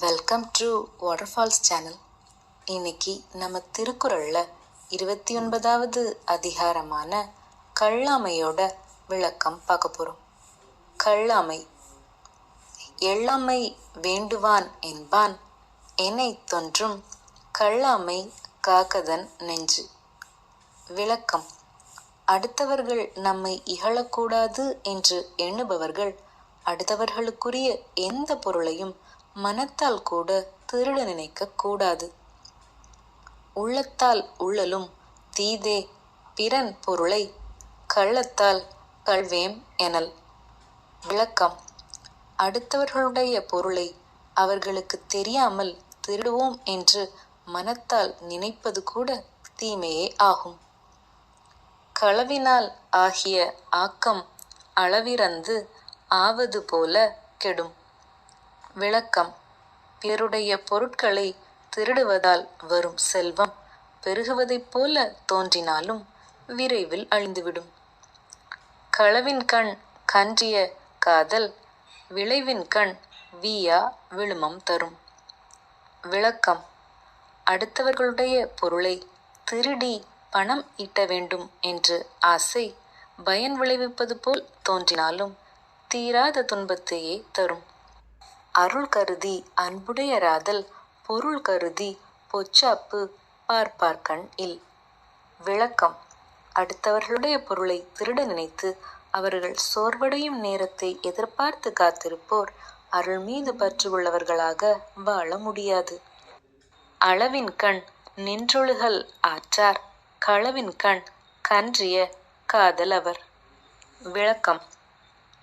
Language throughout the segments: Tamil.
வெல்கம் டு வாட்டர்ஃபால்ஸ் சேனல் இன்னைக்கு நம்ம திருக்குறளில் இருபத்தி ஒன்பதாவது அதிகாரமான கள்ளாமையோட விளக்கம் பார்க்க போகிறோம் கள்ளாமை எள்ளாமை வேண்டுவான் என்பான். என்னை தொன்றும் கள்ளாமை காக்கதன் நெஞ்சு. விளக்கம் அடுத்தவர்கள் நம்மை இகழக்கூடாது என்று எண்ணுபவர்கள் அடுத்தவர்களுக்குரிய எந்த பொருளையும் மனத்தால் கூட திருட நினைக்க கூடாது. உள்ளத்தால் உள்ளலும் தீதே பிறன் பொருளை கள்ளத்தால் கள்வேம் எனல். விளக்கம். அடுத்தவர்களுடைய பொருளை அவர்களுக்கு தெரியாமல் திருடுவோம் என்று மனத்தால் நினைப்பது கூட தீமையே ஆகும். களவினால் ஆகிய ஆக்கம் அளவிறந்து ஆவது போல கெடும். விளக்கம். பிறருடைய பொருட்களை திருடுவதால் வரும் செல்வம் பெருகுவதைப் போல தோன்றினாலும் விரைவில் அழிந்துவிடும். களவின் கண் கன்றிய காதல் விளைவின் கண் வீயா விழுமம் தரும். விளக்கம். அடுத்தவர்களுடைய பொருளை திருடி பணம் ஈட்ட வேண்டும் என்று ஆசை பயன் விளைவிப்பது போல் தோன்றினாலும் தீராத துன்பத்தையே தரும். அருள் கருதி அன்புடையராதல் பொருள் கருதி பொச்சாப்பு பார்ப்பார்கண் இல். விளக்கம். அடுத்தவர்களுடைய பொருளை திருட நினைத்து அவர்கள் சோர்வடையும் நேரத்தை எதிர்பார்த்து காத்திருப்போர் அருள் மீது பற்று உள்ளவர்களாக வாழ முடியாது. அளவின் கண் நின்றொழுகல் ஆற்றார் களவின் கண் கன்றிய காதல் அவர் விளக்கம்.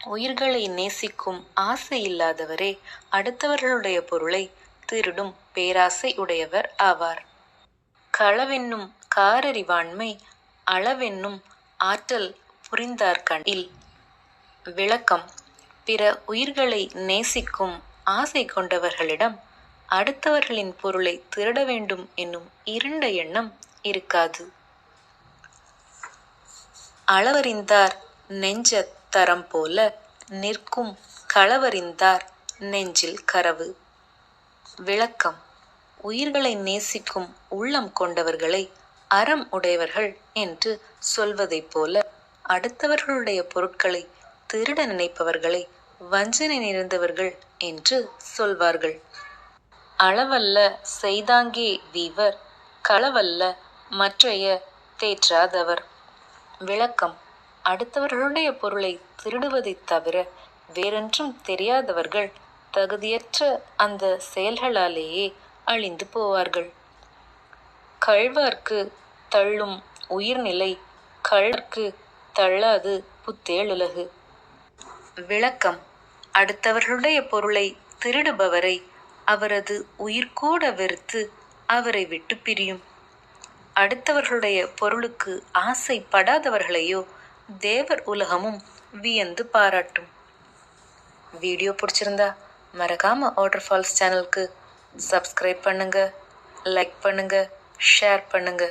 உயிர்களை நேசிக்கும் ஆசை இல்லாதவரே அடுத்தவர்களுடைய பொருளை திருடும் பேராசை உடையவர் ஆவார். களவென்னும் காரறிவாண்மை அளவென்னும் ஆற்றல் புரிந்தார்கண்டில் விளக்கம் பிற உயிர்களை நேசிக்கும் ஆசை கொண்டவர்களிடம் அடுத்தவர்களின் பொருளை திருட வேண்டும் என்னும் இருண்ட எண்ணம் இருக்காது. அளவறிந்தார் நெஞ்சத் தரம் போல நிற்கும் களவறிந்தார் நெஞ்சில் கரவு. விளக்கம். உயிர்களை நேசிக்கும் உள்ளம் கொண்டவர்களை அறம் உடையவர்கள் என்று சொல்வதைப் போல அடுத்தவர்களுடைய பொருட்களை திருட நினைப்பவர்களை வஞ்சனை நிறைந்தவர்கள் என்று சொல்வார்கள். அளவல்ல செய்தாங்கே வீவர் களவல்ல மற்றைய தேற்றாதவர். விளக்கம். அடுத்தவர்களுடைய பொருளை திருடுவதைத் தவிர வேறொன்றும் தெரியாதவர்கள் தகுதியற்ற அந்த செயல்களாலேயே அழிந்து போவார்கள். கழ்வார்க்கு தள்ளும் உயிர்நிலை கழ்வார்க்கு தள்ளாது புத்தேழுலகு விளக்கம். அடுத்தவர்களுடைய பொருளை திருடுபவரை அவரது உயிர்கூட வெறுத்து அவரை விட்டு பிரியும். அடுத்தவர்களுடைய பொருளுக்கு ஆசைப்படாதவர்களையோ தேவர் உலகமும் வியந்து பாராட்டும். வீடியோ பிடிச்சிருந்தா மறக்காம வாட்டர் ஃபால்ஸ் சேனலுக்கு சப்ஸ்கிரைப் பண்ணுங்க லைக் பண்ணுங்க ஷேர் பண்ணுங்க.